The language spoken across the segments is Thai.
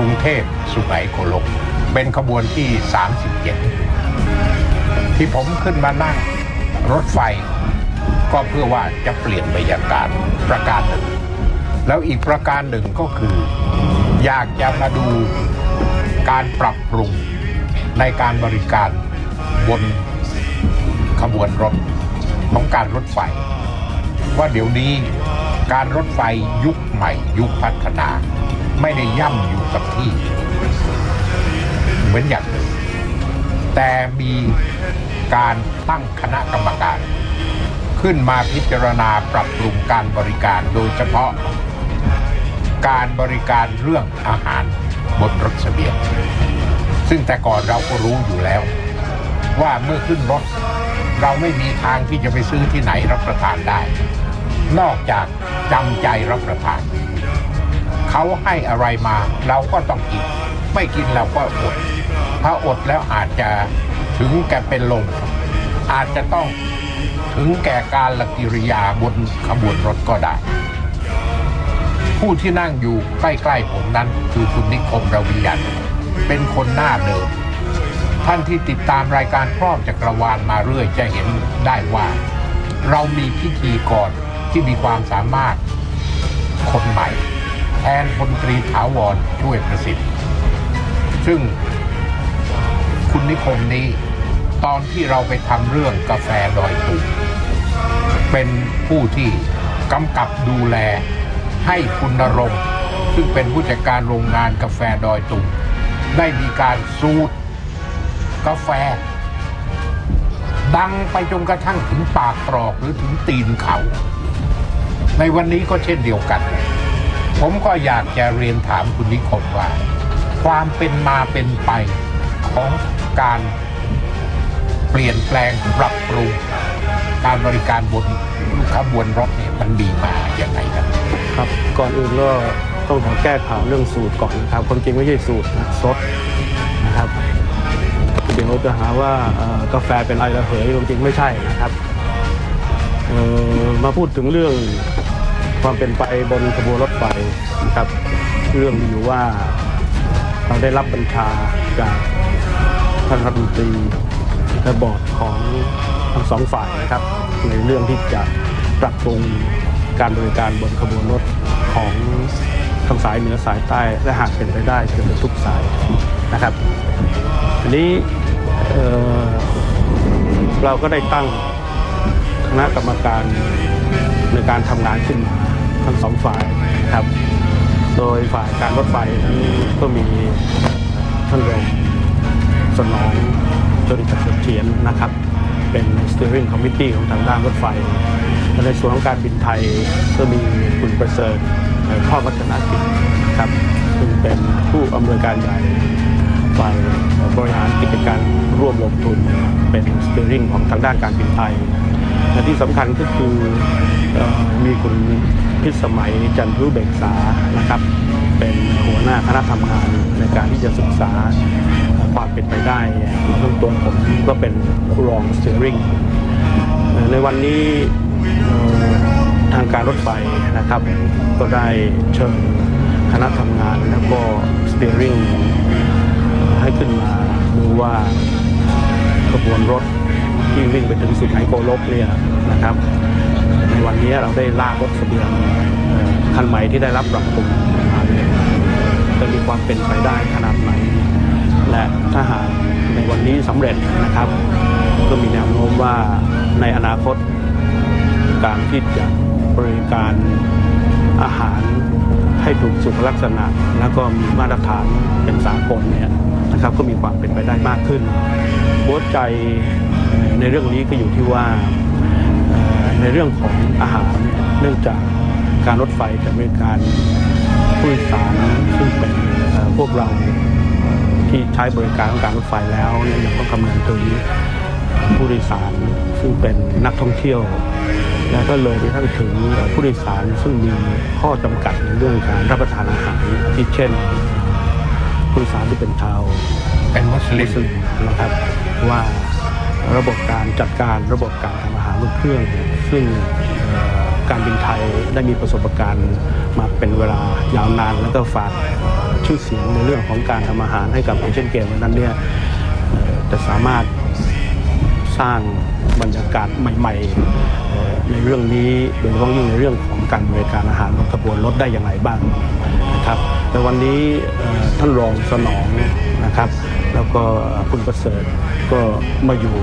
รุงเทพสุไหงโกลก เป็นขบวนที่ 37 ที่ผมขึ้นมานั่งรถไฟ ก็เพื่อว่าจะเปลี่ยนบรรยากาศประการหนึ่ง แล้วอีกประการหนึ่งก็คือ อยากจะมาดูการปรับปรุงในการบริการบนขบวนรถของการรถไฟ ว่าเดี๋ยวนี้การรถไฟยุคใหม่ยุคพัฒนา ไม่ได้ย่ำอยู่กับที่ เหมือนอย่างเดิมแต่มีการตั้งคณะกรรมการ ขึ้นมาพิจารณาปรับปรุงการบริการโดยเฉพาะ การบริการเรื่องอาหารบนรถเสบียง ซึ่งแต่ก่อนเราก็รู้อยู่แล้ว ว่าเมื่อขึ้นรถ เราไม่มีทางที่จะไปซื้อที่ไหนรับประทานได้ นอกจากจำใจรับประทาน เขาให้อะไรมาเราก็ต้องกิน ไม่กินเราก็อด ถ้าอดแล้วอาจจะถึงแก่เป็นลม อาจจะต้องถึงแก่การละกิริยาบนขบวนรถก็ได้ ผู้ที่นั่งอยู่ใกล้ๆผมนั้นคือคุณนิคมระวิยันเป็นคนหน้าเดิม ท่านที่ติดตามรายการครอบจักรวาลมาเรื่อยจะเห็นได้ว่า เรามีพิธีกรที่มีความสามารถคนใหม่ แทนพลตรีถาวรช่วยประสิทธิ์ ซึ่งคุณนิคมนี้ตอนที่เราไปทำเรื่องกาแฟดอยตุงเป็นผู้ที่กำกับดูแลให้คุณนรงซึ่งเป็นผู้จัดการโรงงานกาแฟดอยตุงได้มีการสูตรกาแฟ ดังไปจนกระทั่งถึงปากตรอกหรือถึงตีนเขา ในวันนี้ก็เช่นเดียวกัน ผมก็อยากจะเรียนถามคุณนิคมว่า ความเป็นมาเป็นไปของการเปลี่ยนแปลงปรับปรุงการบริการบนขบวนรถเนี่ยมันดีมาอย่างไรครับครับ ก่อนอื่นก็ต้องขอแก้ข่าวเรื่องสูตรก่อนนะครับความจริงไม่ใช่สูตรนะซดนะครับเดี๋ยวจะหาว่ากาแฟเป็นไอระเหยความจริงไม่ใช่นะครับเออมาพูดถึงเรื่อง ความเป็นไปบนขบวนรถไฟนะครับ เรื่องมีอยู่ว่าเราได้รับบัญชาจากท่านรัฐมนตรีและบอร์ดของทั้งสองฝ่ายนะครับ ในเรื่องที่จะปรับปรุงการบริการบนขบวนรถของทั้งสายเหนือสายใต้และหากเป็นไปได้เกือบทุกสายนะครับทีนี้เเราก็ได้ตั้งคณะกรรมการในการทำงานขึ้นมา ทั้งสองฝ่ายครับ โดยฝ่ายการรถไฟนั้นก็มีท่านรองสนองจริตเสถียรนะครับ เป็น steering committee ของทางด้านรถไฟและในส่วนของการบินไทยก็มีคุณประเสริฐข้อวัฒนกิจครับซึ่งเป็นผู้อำนวยการใหญ่ฝ่ายบริหารกิจการร่วมลงทุนเป็นสเตอริงของทางด้านการบินไทย และที่สำคัญก็คือมีคุณพิสมัยจันทรุเบกษานะครับ เป็นหัวหน้าคณะทำงานในการที่จะศึกษาความเป็นไปได้เรื่องตัวผมก็เป็นรองสเตอริงในวันนี้ทางการรถไฟนะครับ ก็ได้เชิญคณะทำงานแล้วก็สเตอริงให้ขึ้นมาดูว่าขบวนรถ ที่วิ่งไปถึงสุไหงโกลกเนี่ยนะครับ ในวันนี้เราได้ลากรถเสบียงคันใหม่ที่ได้รับปรับปรุงมาเนี่ยจะมีความเป็นไปได้ขนาดไหน และถ้าหากในวันนี้สำเร็จนะครับ ก็มีแนวโน้มว่าในอนาคตการที่จะบริการอาหารให้ถูกสุขลักษณะ แล้วก็มีมาตรฐานเป็นสากลเนี่ยนะครับก็มีความเป็นไปได้มากขึ้นหัวใจ ในเรื่องนี้ก็อยู่ที่ว่าในเรื่องของอาหาร เนื่องจากการรถไฟจะบริการผู้โดยสารซึ่งเป็นพวกเราที่ใช้บริการของการรถไฟแล้วเนี่ยยังต้องคำนึงถึงผู้โดยสารซึ่งเป็นนักท่องเที่ยว และก็เลยไปทั้งถึงผู้โดยสารซึ่งมีข้อจำกัดในเรื่องการรับประทานอาหารที่เช่น ผู้โดยสารที่เป็นชาวเป็นมุสลิมนะครับว่า ระบบการจัดการระบบการทำอาหารบนเครื่อง ซึ่งการบินไทยได้มีประสบการณ์มาเป็นเวลายาวนาน แล้วก็ฝากชื่อเสียงในเรื่องของการทำอาหารให้กับเอเชียนเกมวันนั้นเนี่ยจะสามารถสร้างบรรยากาศใหม่ๆในเรื่องนี้โดยเฉพาะยิ่งในเรื่องของการบริการอาหารบนขบวนรถได้อย่างไรบ้าง นะครับแต่วันนี้เอ่อท่านรองสนองนะครับ แล้วก็คุณประเสริฐก็มาอยู่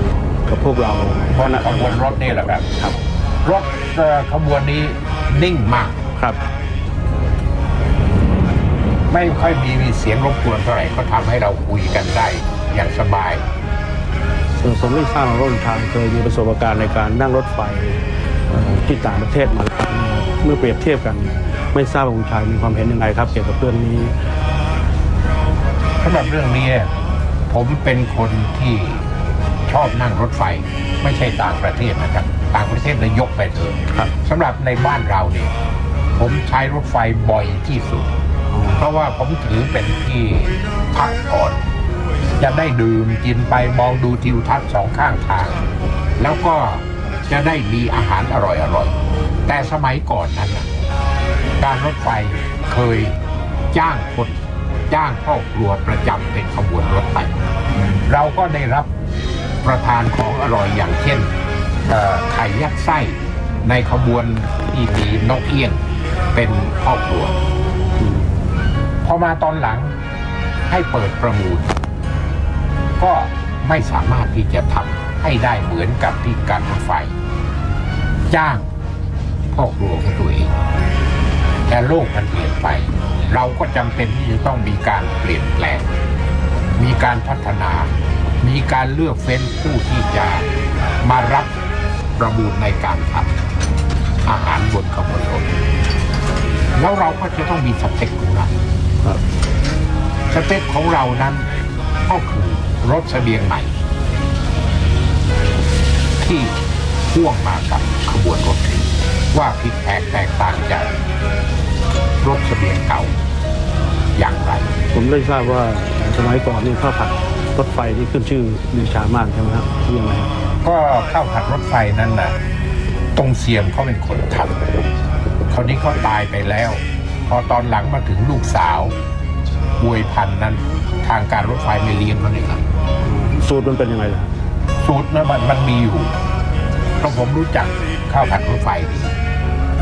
กับพวกเราบนขบวนรถนี่แหละครับครับ รถเอ่อขบวนนี้นิ่งมากครับ ไม่ค่อยมีมีเสียงรบกวนเท่าไหร่ก็ทำให้เราคุยกันได้อย่างสบายส่วนผมไม่ทราบว่าร่นทางเคยมีประสบการณ์ในการนั่งรถไฟเอ่อที่ต่างประเทศมาแล้วเมื่อเปรียบเทียบกัน ไม่ทราบว่าคุณชายมีความเห็นยังไงครับ เกี่ยวกับเรื่องนี้สำหรับเรื่องนี้ผมเป็นคนที่ชอบนั่งรถไฟ ไม่ใช่ต่างประเทศนะครับ ต่างประเทศเลยยกไปเถอะครับสำหรับในบ้านเราเนี่ยผมใช้รถไฟบ่อยที่สุด เพราะว่าผมถือเป็นที่พักผ่อนจะได้ดื่มกินไปมองดูทิวทัศน์สองข้างทาง แล้วก็จะได้มีอาหารอร่อยๆแต่สมัยก่อนนั้นน่ะ การรถไฟเคยจ้างคนจ้างครอบครัวประจำเป็นขบวนรถไฟ เราก็ได้รับประทานของอร่อยอย่างเช่นไข่ยัดไส้ในขบวนที่มีนกเอี้ยงเป็นครอบครัว พอมาตอนหลังให้เปิดประมูล ก็ไม่สามารถที่จะทำให้ได้เหมือนกับที่การรถไฟ จ้างพ่อครัวของตัวเอง แต่โลกมันเปลี่ยนไป เราก็จำเป็นที่จะต้องมีการเปลี่ยนแปลง มีการพัฒนา มีการเลือกเฟ้นผู้ที่จะมารับประมูลในการทำอาหารบนขบวนรถแล้วเราก็จะต้องมีสเต็กของเราสเต็กของเรานั้นก็คือรถเสบียงใหม่ที่พ่วงมากับขบวนรถนี้ว่าผิดแผกแตกต่างจาก รถเสบียงเก่าอย่างไร ผมได้ทราบว่าสมัยก่อนนี่ข้าวผัดรถไฟที่ขึ้นชื่อลือชามากใช่ไหมครับที่ยังไงครับก็ข้าวผัดรถไฟนั้นน่ะตรงเสียมเขาเป็นคนทำคราวนี้เขาตายไปแล้ว พอตอนหลังมาถึงลูกสาวบวยพันธุ์นั้นทางการรถไฟไม่เลี้ยงเขาเลยครับ สูตรมันเป็นยังไงล่ะ สูตรนะมันมันมีอยู่เพราะผมรู้จักข้าวผัดรถไฟดี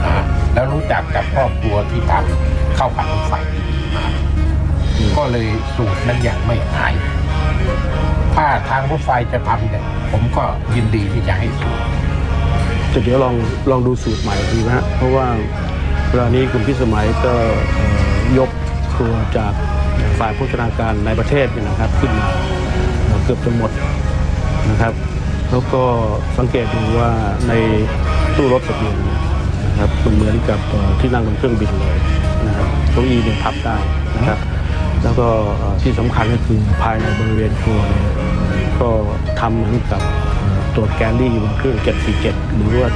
นะ แล้วรู้จักกับครอบครัวที่ทำข้าวผัดรถไฟดีมากก็เลยสูตรนั้นยังไม่หาย ถ้าทางรถไฟจะทำเนี่ยผมก็ยินดีที่จะให้สูตรจะเดี๋ยวลองลองดูสูตรใหม่ดีไหมฮะเพราะว่าเวลานี้คุณพิสมัยก็ยกครัวจากฝ่ายโภชนาการในประเทศนี่นะครับ ขึ้นมาเกือบจะหมดนะครับ แล้วก็สังเกตดูว่าในตู้รถเสบียง นี่ยนะครับมันเหมือนกับเอ่อที่นั่งบนเครื่องบินเลยนะครับเก้าอี้เนี่ยพับได้นะครับ แล้วก็เอ่อที่สำคัญก็คือภายในบริเวณครัวเนี่ยก็ทำเหมือนกับเอ่อตัวแกลลี่บนเครื่อง 747 หรือว่า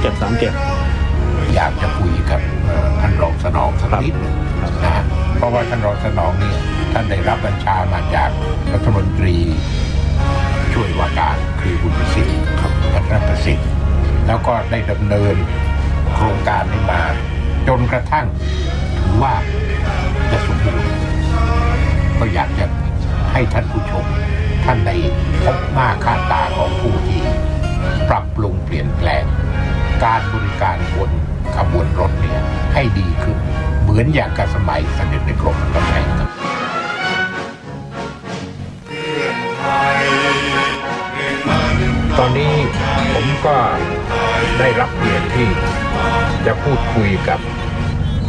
737 อยากจะคุยกับเอ่อท่านรองสนองสักนิดหนึ่งนะฮะเพราะว่าท่านรองสนองเนี่ยท่านได้รับบัญชามาจากรัฐมนตรี ช่วยว่าการคือคุณประสิทธิ์ครับพัฒนประสิทธิ์แล้วก็ได้ดำเนิน โครงการนี้มา จนกระทั่งถือว่าจะสมบูรณ์ก็อยากจะให้ท่านผู้ชม ท่านได้พบหน้าค่าตาของผู้ที่ปรับปรุงเปลี่ยนแปลง การบริการบนขบวนรถเนี่ยให้ดีขึ้น เหมือนอย่างกับสมัยเสด็จในกรมกำแพงครับ ตอนนี้ผมก็ได้รับเกียรติที่จะพูดคุยกับ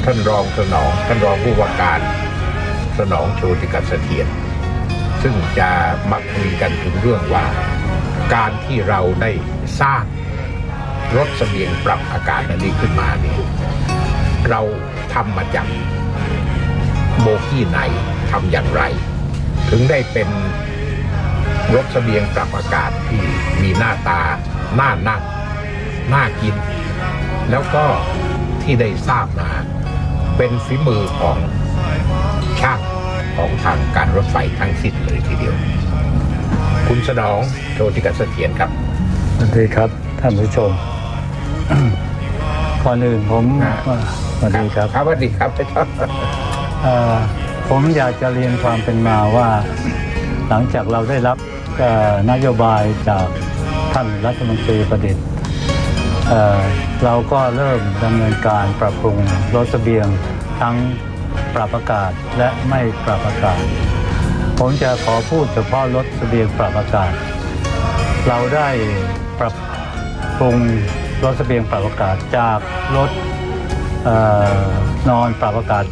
ท่านรองสนอง ท่านรองผู้ว่าการสนองโชติกัสเสถียรซึ่งจะมาคุยกันถึงเรื่องว่า การที่เราได้สร้างรถเสบียงปรับอากาศอันนี้ขึ้นมาเนี่ยเราทำมาจากโบกี้ไหนทำอย่างไร ถึงได้เป็น รถเสบียงปรับอากาศที่มีหน้าตาน่านั่งน่ากิน แล้วก็ที่ได้ทราบมาเป็นฝีมือของช่างของทางการรถไฟทั้งสิ้นเลยทีเดียว คุณสนองโชติกัสเสถียรครับสวัสดีครับท่านผู้ชมก่อนอื่นผมอ่าสวัสดีครับครับสวัสดีครับเอ่อผมอยากจะเรียนความเป็นมาว่า หลังจากเราได้รับเอ่อ นโยบายจากท่านรัฐมนตรีประดิษฐ์เอ่อเราก็เริ่มดำเนินการปรับปรุงรถเสบียงทั้งปรับอากาศและไม่ปรับอากาศ ผมจะขอพูดเฉพาะรถเสบียงปรับอากาศ เราได้ปรับปรุงรถเสบียงปรับอากาศจากรถเอ่อนอนปรับอากาศ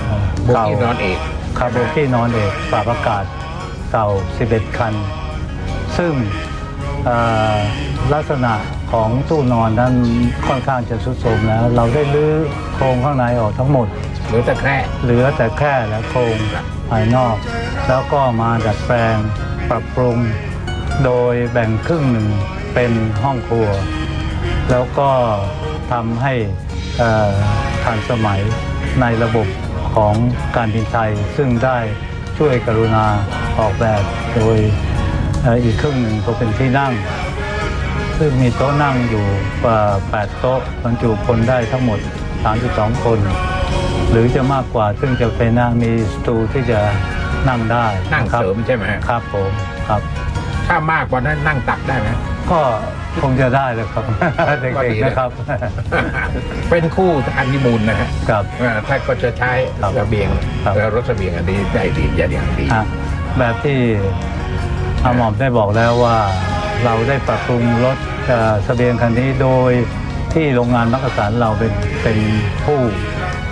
เอ่อบุกเก่าที่นอนเอกคาร์โบกี้นอนเอกปรับอากาศเก่า 11 คัน ซึ่งเอ่อลักษณะของตู้นอนนั้นค่อนข้างจะทรุดโทรมแล้ว เราได้รื้อโครงข้างในออกทั้งหมด หรือตะแคร่เหลือแต่แค่และโครงภายนอก แล้วก็มาดัดแปลงปรับปรุง โดยแบ่งครึ่งหนึ่งเป็นห้องครัว แล้วก็ทำให้เอ่อทันสมัยในระบบของการบินไทย ซึ่งได้ช่วยกรุณาออกแบบโดยเอ่ออีกครึ่งหนึ่งก็เป็นที่นั่ง ซึ่งมีโต๊ะนั่งอยู่กว่า8โต๊ะบรรจุคนได้ทั้งหมด 32 คน หรือจะมากกว่าซึ่งจะเป็นนะมีสตูที่จะนั่งได้นั่งครับเสริมใช่ไหมครับผมครับ ถ้ามากกว่านั้นนั่งตักได้ไหมก็คงจะได้เลยครับเด็ก็ดีกเลยๆนะครับ เป็นคู่อันนิมูลนะฮะครับเอ่อถ้าก็จะใช้ครับระเบียงครับเอ่อรถระเบียงอันนี้ได้ดีอย่างดีฮะแบบที่ อาหมอมได้บอกแล้วว่าเราได้ปรับปรุงรถเอ่อเสบียงคันนี้โดยที่โรงงานมักกะสันเราเป็นเป็นผู้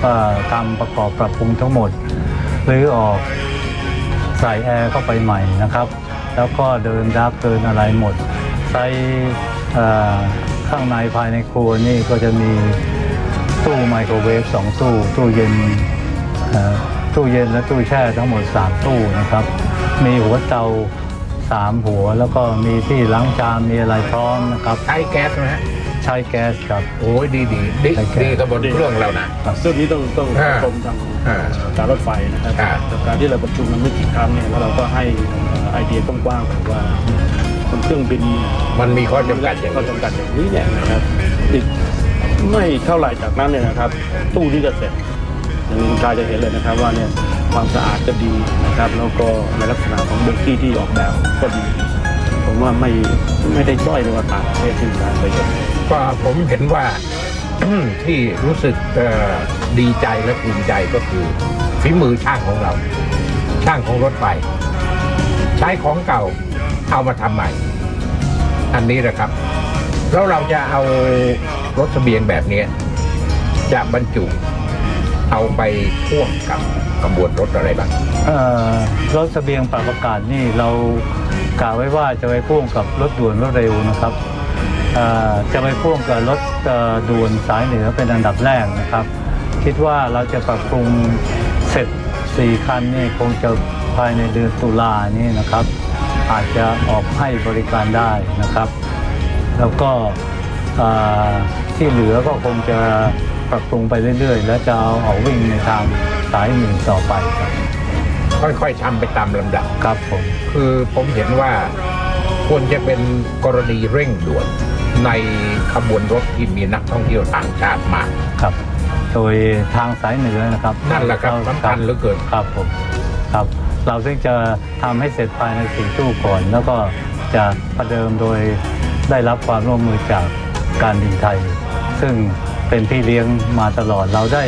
อ่อทำประกอบปรับปรุงทั้งหมดหรือออกใส่แอร์เข้าไปใหม่นะครับ แล้วก็เดินดับเดินอะไรหมดใส่เอ่อข้างในภายในครัวนี่ก็จะมีตู้ไมโครเวฟสองตู้ ตู้เย็นอ่อตู้เย็นและตู้แช่ทั้งหมด 3 ตู้นะครับ มีหัวเตา 3หัว แล้วก็มีที่ล้างจานมีอะไรพร้อมนะครับ ใช้แก๊สไหมฮะใช้แก๊สครับ โอ้ยดีดีดีใช้แก๊ส ดีกับบนเครื่องเรานะ ซึ่งนี้ต้องต้องอ่าชมทางอ่าการรถไฟนะครับอ่าจากการที่เราประชุมกันไม่กี่ครั้งเนี่ยแล้วเราก็ให้เอ่อไอเดียกว้างๆว่าบนเครื่องบินมันมีข้อจำกัดอย่างข้อนี้จำกัดอย่างนี้เนี่ยนะครับอีกไม่เท่าไหร่จากนั้นเนี่ยนะครับ ตู้นี้ก็เสร็จอย่างคุณชายจะเห็นเลยนะครับว่าเนี่ย ความสะอาดก็ดีนะครับแล้วก็ในลักษณะของบุกี้ที่ออกแบบก็ดี ผมว่าไม่ไม่ได้ด้อยเลยว่าต่างประเทศที่มีการไปเห็นก็ผมเห็นว่าที่รู้สึกดีใจและภูมิใจก็คือฝีมือช่างของเรา ช่างของรถไฟใช้ของเก่าเอามาทำใหม่ อันนี้นะครับ แล้วเราจะเอารถเสบียงแบบนี้จะบรรจุเอาไปพ่วงกับ กระบวนรถอะไรบ้างรถเสบียงปรับอากาศนี่เรากะไว้ว่าจะไปพ่วงกับรถด่วนรถเร็วนะครับจะไปพ่วงกับรถด่วนสายเหนือเป็นอันดับแรกนะครับ คิดว่าเราจะปรับปรุงเสร็จ 4 คันนี่คงจะภายในเดือนตุลานี่นะครับ อาจจะออกให้บริการได้นะครับ แล้วก็ที่เหลือก็คงจะ ปรับปรุงไปเรื่อยๆ และจะเอาออกวิ่งในทางสายหนึ่งต่อไปครับค่อยๆทำไปตามลำดับ ครับผมคือผมเห็นว่าควรจะเป็นกรณีเร่งด่วนในขบวนรถที่มีนักท่องเที่ยวต่างชาติมากครับ โดยทางสายเหนือนะครับนั่นแหละครับสำคัญเหลือเกินครับผมครับ เราซึ่งจะทำให้เสร็จภายในสี่ตู้ก่อน แล้วก็จะประเดิมโดยได้รับความร่วมมือจากการบินไทย ซึ่ง เป็นพี่เลี้ยงมาตลอดเราได้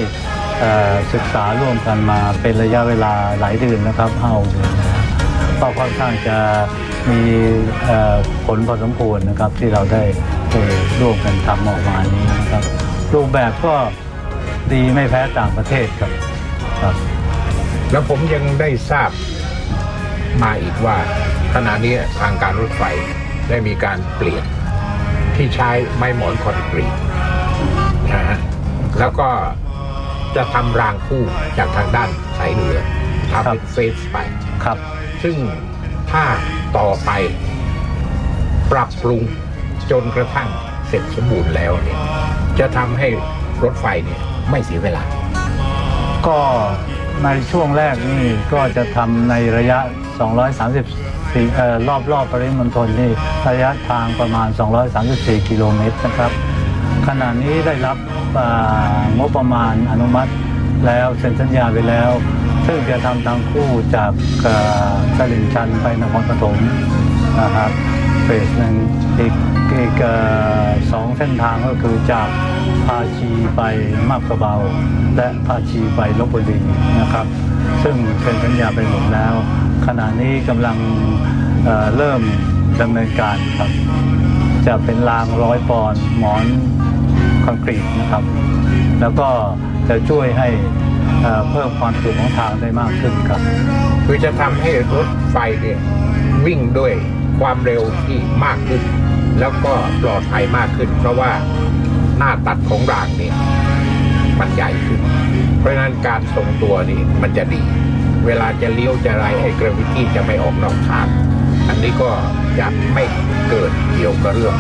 ศึกษาร่วมกันมาเป็นระยะเวลาหลายเดือนนะครับห้าเดือนนะครับก็ค่อนข้างจะมีผลพอสมควรนะครับที่เราได้ร่วมกันทำออกมานี้นะครับรูปแบบก็ดีไม่แพ้ต่างประเทศครับครับ แล้วผมยังได้ทราบมาอีกว่าขณะนี้ทางการรถไฟได้มีการเปลี่ยนที่ใช้ไม้หมอนคอนกรีต นะฮะแล้วก็จะทำรางคู่จากทางด้านสายเหนือทำเป็นเฟสไป ครับ ซึ่งถ้าต่อไป ปรับปรุงจนกระทั่งเสร็จสมบูรณ์แล้วเนี่ย จะทำให้รถไฟเนี่ยไม่เสียเวลา ก็ในช่วงแรกนี่ก็จะทำในระยะ 230สี่เอ่อรอบรอบปริมณฑลนี่ระยะทางประมาณ 234 กิโลเมตรนะครับ ขณะนี้ได้รับงบประมาณอนุมัติแล้วเซ็นสัญญาไปแล้ว ซึ่งจะทำทางคู่จากเอ่อตลิ่งชันไปนครปฐมนะครับเฟสหนึ่งอีกอีกสองเส้นทางก็คือจากภาชีไปมาบกระเบา และภาชีไปลบบุรีนะครับ ซึ่งเซ็นสัญญาไปหมดแล้ว ขณะนี้กำลังเเริ่มดำเนินการครับ จะเป็นรางร้อยปอนหมอน คอนกรีตนะครับ แล้วก็จะช่วยให้เพิ่มความจุของทางได้มากขึ้นครับ คือจะทำให้รถไฟเนี่ยวิ่งด้วยความเร็วที่มากขึ้น แล้วก็ปลอดภัยมากขึ้น เพราะว่าหน้าตัดของรางเนี่ยมันใหญ่ขึ้น เพราะนั้นการทรงตัวนี่มันจะดี เวลาจะเลี้ยวจะไรไอ้กราวิตี้จะไม่ออกนอกทาง อันนี้ก็จะไม่เกิดเกี่ยวกับเรื่อง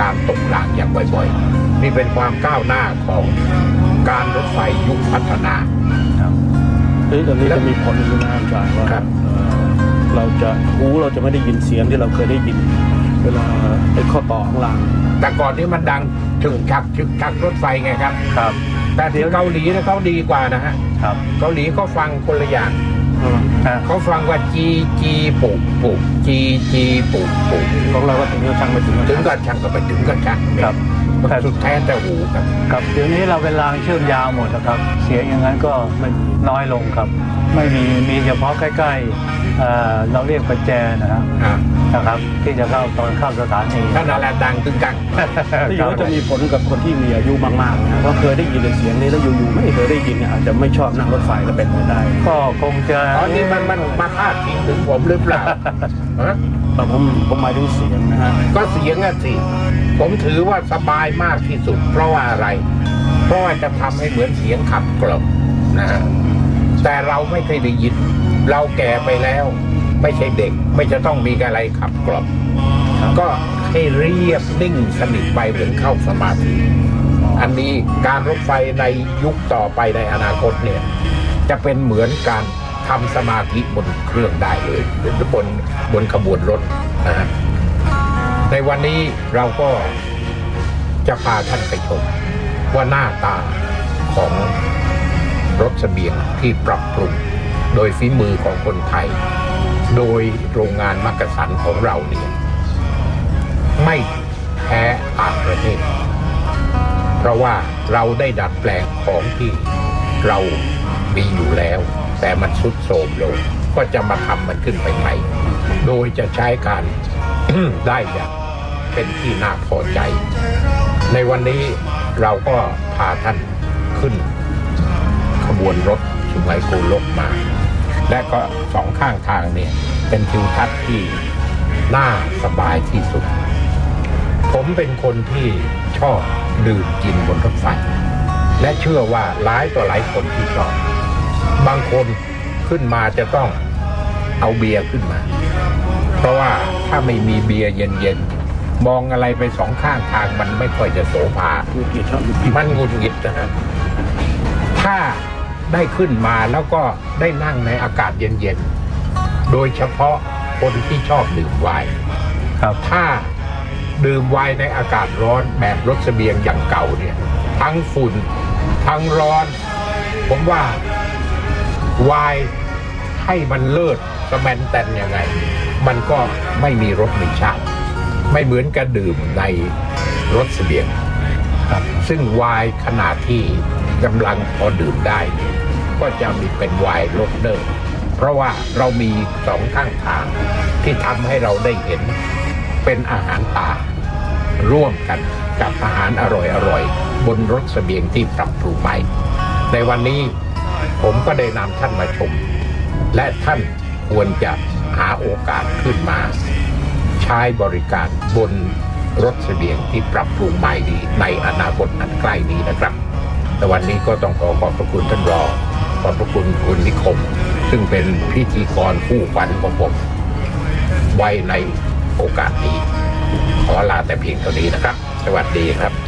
การตกรางอย่างบ่อยๆ นี่เป็นความก้าวหน้าของการรถไฟยุคพัฒนาเฮ้ยอันนี้จะมีผลอยู่นะอาจารย์ว่าครับเอ่อเราจะหูเราจะไม่ได้ยินเสียงที่เราเคยได้ยิน เวลาไอ้ข้อต่อของรางแต่ก่อนนี้มันดังถึงชักถึงชักรถไฟไงครับ ครับ แต่ที่เกาหลีนะเขาดีกว่านะฮะครับเกาหลีเขาฟังคนละอย่างนะเขาฟังว่าจีจีปุกปุกจีจีปุกปุกของเราก็ถึงจะช่างไปถึงถึงกันช่างก็ไปถึงกันช่างครับ แต่สุดแท้แต่หูครับครับเดี๋ยวนี้เราเป็นรางเชื่อมยาวหมดนะครับ เสียงอย่างนั้นก็ไม่น้อยลงครับ ไม่มีมีเฉพาะใกล้ๆเอ่อเราเรียกประแจนะครับอ่านะครับ ที่จะเข้าตอนเข้าสถานีถ้านาแลดังตึงกังที่อยู่ว่าจะมีผลกับคนที่มีอายุมากๆนะเพราะเคยได้ยินแต่เสียงนี้แล้วอยู่ๆไม่เคยได้ยินเนี่ยอาจจะไม่ชอบนั่งรถไฟก็เป็นไปได้ ก็คงจะ ตอนนี้มันมันมาพาดพิงถึงผมหรือเปล่าฮะ แต่ผมผมหมายถึงเสียงนะฮะก็เสียงอะสิ ผมถือว่าสบายมากที่สุด เพราะว่าอะไร เพราะว่าจะทำให้เหมือนเสียงขับกล่อมนะฮะแต่เราไม่เคยได้ยิน เราแก่ไปแล้ว ไม่ใช่เด็ก ไม่จะต้องมีอะไรขับกล่อมก็ให้เรียบนิ่งสนิทไปเหมือนเข้าสมาธิ อันนี้การรถไฟในยุคต่อไปในอนาคตเนี่ย จะเป็นเหมือนการ ทำสมาธิบนเครื่องได้เลยหรือบนบนขบวนรถนะฮะในวันนี้เราก็จะพาท่านไปชมว่าหน้าตาของรถเสบียงที่ปรับปรุงโดยฝีมือของคนไทย โดยโรงงานมักกะสันของเราเนี่ยไม่แพ้ต่างประเทศ เพราะว่าเราได้ดัดแปลงของที่เรามีอยู่แล้ว แต่มันสุดโทรมลง ก็จะมาทำมันขึ้นไปใหม่ โดยจะใช้การได้อย่างเป็นที่น่าพอใจ ในวันนี้เราก็พาท่านขึ้น ขบวนรถสุไหงโกลกมา และก็สองข้างทางเนี่ย เป็นทิวทัศน์ที่น่าสบายที่สุด ผมเป็นคนที่ชอบดื่มกินบนรถไฟและเชื่อว่าหลายต่อหลายคนที่ชอบ บางคนขึ้นมาจะต้องเอาเบียร์ขึ้นมา เพราะว่าถ้าไม่มีเบียร์เย็นๆ มองอะไรไปสองข้างทางมันไม่ค่อยจะโสภามีกี่ชอบอยู่กี่มันหงุดหงิดนะครับถ้าได้ขึ้นมาแล้วก็ได้นั่งในอากาศเย็นๆ โดยเฉพาะคนที่ชอบดื่มไวน์ครับถ้าดื่มไวน์ในอากาศร้อนแบบรถเสบียงอย่างเก่าเนี่ย ทั้งฝุ่น ทั้งร้อน ผมว่า วน์ให้มันเลิศสแมนแตนยังไง มันก็ไม่มีรสมีชาติ ไม่เหมือนกับดื่มในรถเสบียงครับซึ่งวน์ขนาดที่กำลังพอดื่มได้เนี่ยก็จะมีเป็นวน์รสเดิมเพราะว่าเรามีสองข้างทางที่ทำให้เราได้เห็นเป็นอาหารตา ร่วมกันกับอาหารอร่อยๆบนรถเสบียงที่ปรับปรุงใหม่ในวันนี้ ผมก็ได้นำท่านมาชม และท่านควรจะหาโอกาสขึ้นมา ใช้บริการบนรถเสบียงที่ปรับปรุงใหม่ดีในอนาคตอันใกล้นี้นะครับ แต่วันนี้ก็ต้องขอขอบพระคุณท่านรองขอบพระคุณคุณนิคม ซึ่งเป็นพิธีกรผู้ขวัญของผมไว้ในโอกาสนี้ ขอลาแต่เพียงเท่านี้นะครับ สวัสดีครับ